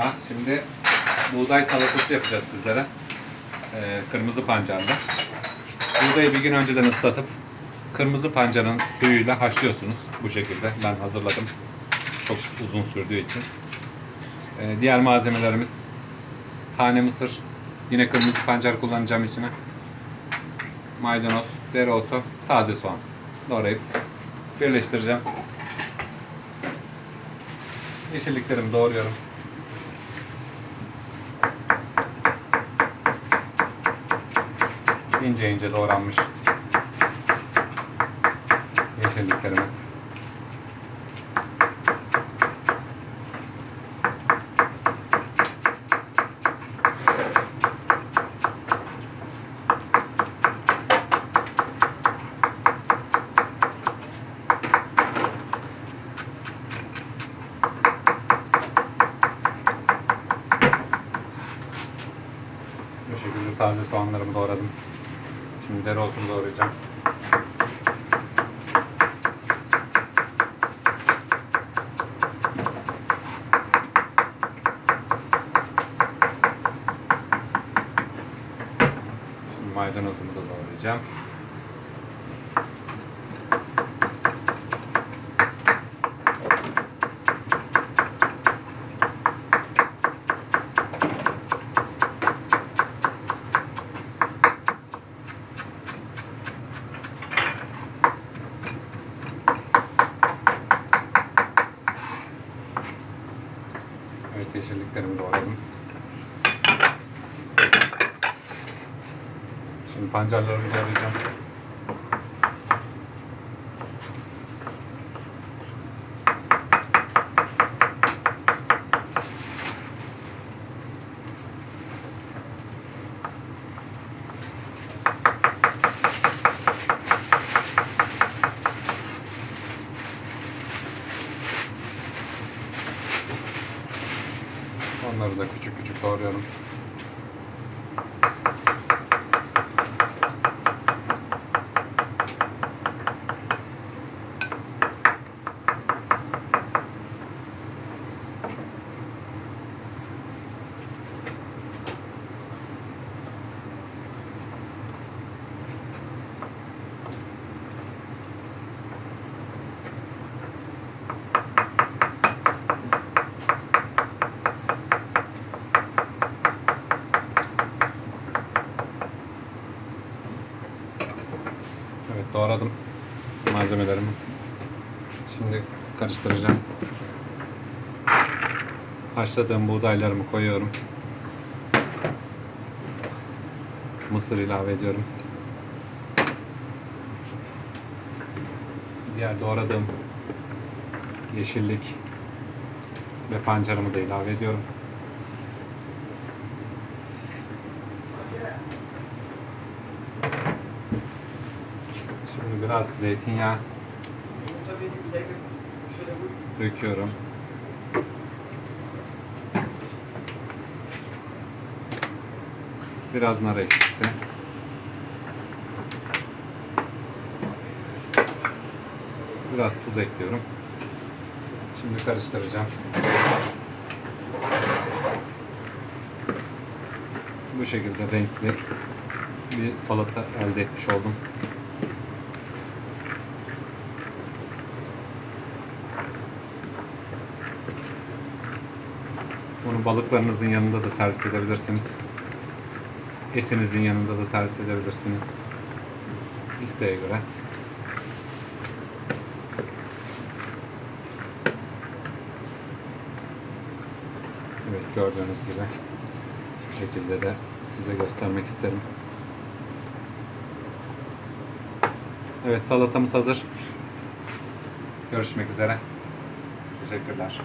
Merhaba. Şimdi buğday salatası yapacağız sizlere. Ee, kırmızı pancarlı. Buğdayı bir gün önceden ıslatıp kırmızı pancarın suyuyla haşlıyorsunuz bu şekilde. Ben hazırladım. Çok uzun sürdüğü için. Ee, diğer malzemelerimiz tane mısır, yine kırmızı pancar kullanacağım içine. Maydanoz, dereotu, taze soğan doğrayıp birleştireceğim. Yeşilliklerimi doğruyorum. İnce ince doğranmış yeşilliklerimiz. Bu şekilde taze soğanlarımı doğradım. Şimdi dereotunu doğrayacağım. Şimdi maydanozumu da doğrayacağım. Evet yeşilliklerimi doğradım. Şimdi pancarlarımı doğrayacağım. Onları da küçük küçük doğruyorum. Doğradım malzemelerimi. Şimdi karıştıracağım. Haşladığım buğdaylarımı koyuyorum. Mısır ilave ediyorum. Diğer doğradığım yeşillik ve pancarımı da ilave ediyorum. Şimdi biraz zeytinyağı döküyorum. Biraz nar ekşisi. Biraz tuz ekliyorum. Şimdi karıştıracağım. Bu şekilde renkli bir salata elde etmiş oldum. Bunu balıklarınızın yanında da servis edebilirsiniz. Etinizin yanında da servis edebilirsiniz. İsteğe göre. Evet gördüğünüz gibi şu şekilde de size göstermek isterim. Evet salatamız hazır. Görüşmek üzere. Teşekkürler.